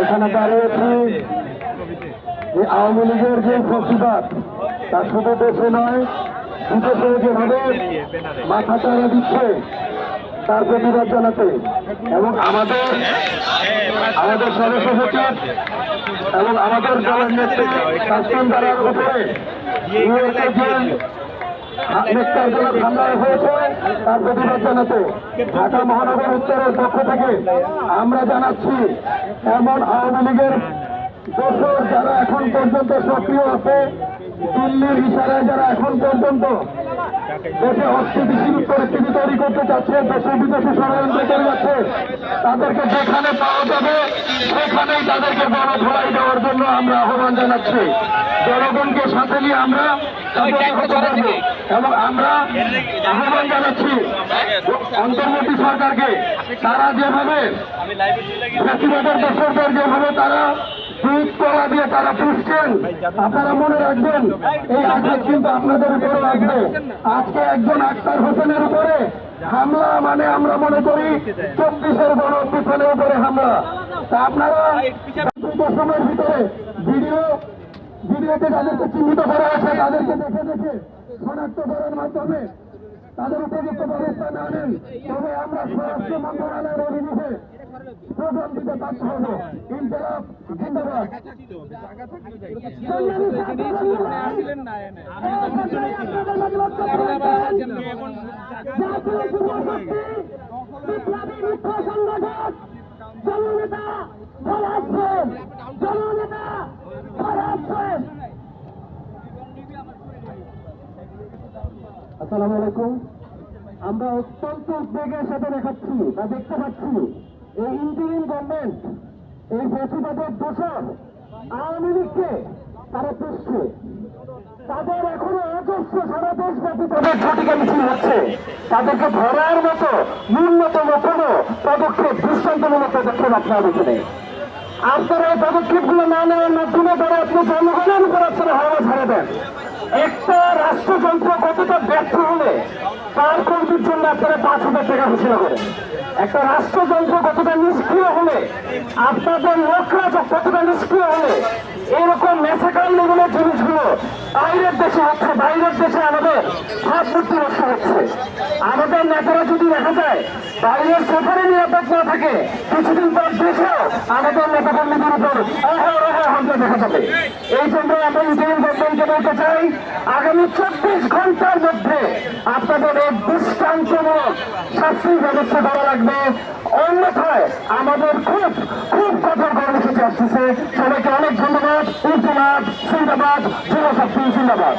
এখানে দাঁড়িয়েছি যে আওয়ামী লীগের যে ফসিবাদ তা শুধু দেশে নয় বিদেশে যেভাবে মাথা চাড়া দিচ্ছে, তার প্রতিবাদ জানাতে। এবং আমাদের আমাদের সদস্য এবং আমাদের দলের নেত্রী দ্বারার উপরে নেতাজনক হামলা হয়েছে তার প্রতিবাদ জানাতে ঢাকা মহানগর উত্তরের পক্ষ থেকে আমরা জানাচ্ছি এমন আওয়ামী লীগের দোষর যারা এখন পর্যন্ত সক্রিয় আছে দিল্লির ইশারায় যারা এখন পর্যন্ত দেশে অস্থিতিশীল পরিস্থিতি তৈরি করতে চাচ্ছে দেশে বিদেশে ষড়যন্ত্র করে যাচ্ছে। তাদেরকে যেখানে পাওয়া যাবে সেখানেই তাদেরকে বড় ধোলাই দেওয়ার জন্য আমরা আহ্বান জানাচ্ছি। জনগণকে সাথে নিয়ে আমরা এবং আমরা আহ্বান জানাচ্ছি অন্তর্বর্তী সরকারকে তারা যেভাবে ফ্যাসিবাদের দোষরদের যেভাবে তারা দুধ কলা দিয়ে তারা পুষছেন। আপনারা মনে রাখবেন, এই আঘাত কিন্তু আপনাদের উপরে লাগবে আজকে একজন আক্তার হোসেনের উপরে হামলা মানে আমরা মনে করি চব্বিশের গণ অভ্যুত্থানের উপরে হামলা। তা আপনারা সময়ের ভিতরে ভিডিও, ভিডিওতে যাদেরকে চিহ্নিত করা আছে, তাদেরকে দেখে দেখে শনাক্ত করার মাধ্যমে তাদের উপযুক্ত ব্যবস্থা না নেন, তবে আমরা স্বরাষ্ট্র মন্ত্রণালয়ের অভিমুখে প্রোগ্রাম দিতে বাধ্য হব। জিন্দাবাদ। আসসালামু আলাইকুম। আমরা অত্যন্ত উদ্বেগের সাথে দেখাচ্ছি বা দেখতে পাচ্ছি এই ইন্টারিম গভর্নমেন্ট এই ফেসিবাদের দোষর আওয়ামী লীগকে তারা পুষছে। তাদের এখনও অজস্র সারা দেশব্যাপী তাদের ঝটিকা মিছিল হচ্ছে। তাদেরকে ধরার মতো ন্যূনতম কোনো পদক্ষেপ, দৃষ্টান্তমূলক পদক্ষেপ আপনারা দেখে আপনারা এই পদক্ষেপগুলো না নেওয়ার মাধ্যমে তারা আপনি জনগণের উপর আপনারা হাওয়া ছেড়ে দেন। একটা রাষ্ট্রযন্ত্র কতটা ব্যর্থ হলে তার আপনারা পাঁচ হাজার টাকা ঘোষণা করেন। একটা রাষ্ট্রযন্ত্র কতটা নিষ্ক্রিয় হলে, আপনাদের লোকরা কতটা নিষ্ক্রিয় হলে, এরকম মেসাকাল লেভেলের জিনিসগুলো বাইরের দেশে হচ্ছে, বাইরের দেশে আমাদের ভাবমূর্তি নষ্ট হচ্ছে। আমাদের নেতারা যদি দেখা যায়, বাইরের সেখানে নিরাপদ না থাকে, কিছুদিন পর দেশেও আমাদের নেতা কর্মীদের উপর অহরহ হামলা দেখা যাবে। এই জন্য আগামী চব্বিশ ঘণ্টার মধ্যে আপনাদের এই দৃষ্টান্তমূলক শাস্তির ব্যবস্থা লাগবে। অন্যথায় আমাদের খুব খুব কঠোর কর্মসূচি আসতেছে। সবাইকে অনেক ধন্যবাদ। ইতিমাদ জিন্দাবাদ যুবশক্তি জিন্দাবাদ